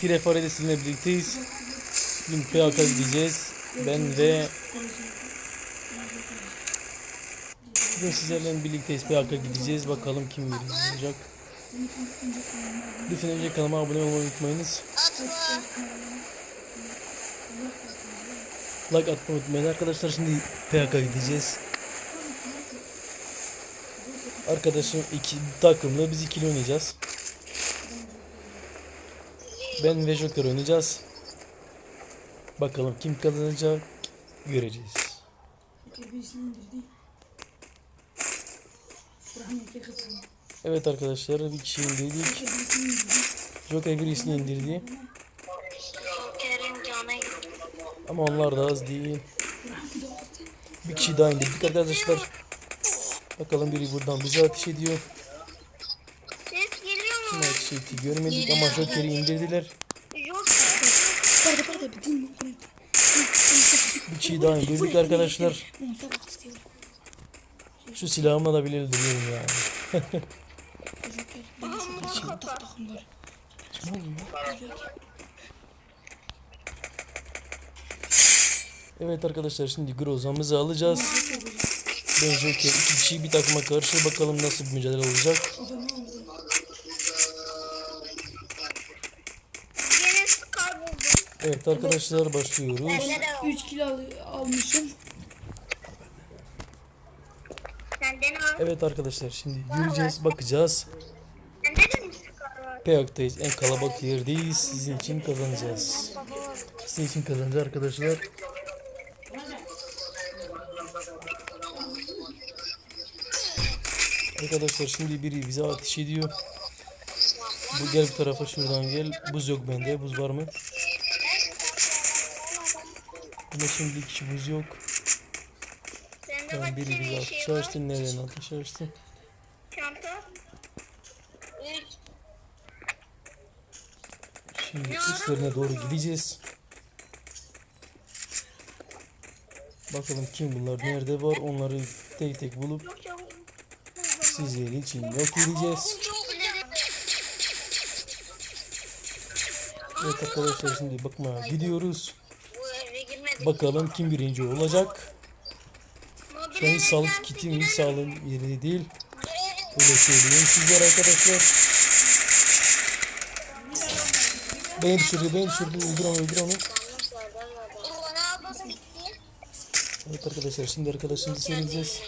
Trefare sizinle birlikteyiz. Bugün PAK gideceğiz. Ben ve Bugün sizlerle birlikteyiz PAK gideceğiz. Bakalım kim birinci olacak. Lütfen önce kanalıma abone olmayı unutmayınız. Like atmayı unutmayın arkadaşlar. Şimdi PAK gideceğiz. Arkadaşım iki takımlı biz ikili oynayacağız. Ben ve Joker oynayacağız. Bakalım kim kazanacak göreceğiz. Evet arkadaşlar bir kişi indirdik. Joker birisini indirdi. Ama onlar da az değil. Bir kişi daha indirdik arkadaşlar. Bakalım biri buradan bize ateş ediyor. Ateş etti görmedik ama Joker'i indirdiler. Bir kişi daha indirdik arkadaşlar. Şu. Ben şu takım takımlar. Ne oluyor? Evet arkadaşlar şimdi Groza'mızı alacağız. Ben Joker iki kişi bir takıma karşı bakalım nasıl bir mücadele olacak. Evet arkadaşlar başlıyoruz. Bende de var. 3 kilo al- almışım. Evet arkadaşlar şimdi göreceğiz bakacağız. Peyak'tayız en kalabalık yerdeyiz. Sizin için kazanacağız. Sizin için kazanacağız arkadaşlar. Arkadaşlar şimdi biri bize ateş ediyor. Bu gel bu tarafa şuradan gel. Buz yok bende. Buz var mı? Ama şimdi kişi buz yok. Bak biri senin ateş şey açtı. Nereden ateş açtı? Çanta. Şimdi üstlerine doğru gideceğiz. Bakalım kim bunlar nerede var onları tek tek bulup sizler için yok edeceğiz. Evet arkadaşlar şimdi bakmaya gidiyoruz. Bakalım kim birinci olacak. Şu an sağlık kitim hiç sağlığım yerinde değil. Öyle söyleyeyim sizlere arkadaşlar. Beni düşürdü beni düşürdü öldür onu öldür onu. Evet arkadaşlar şimdi arkadaşımızı seyredeceğiz.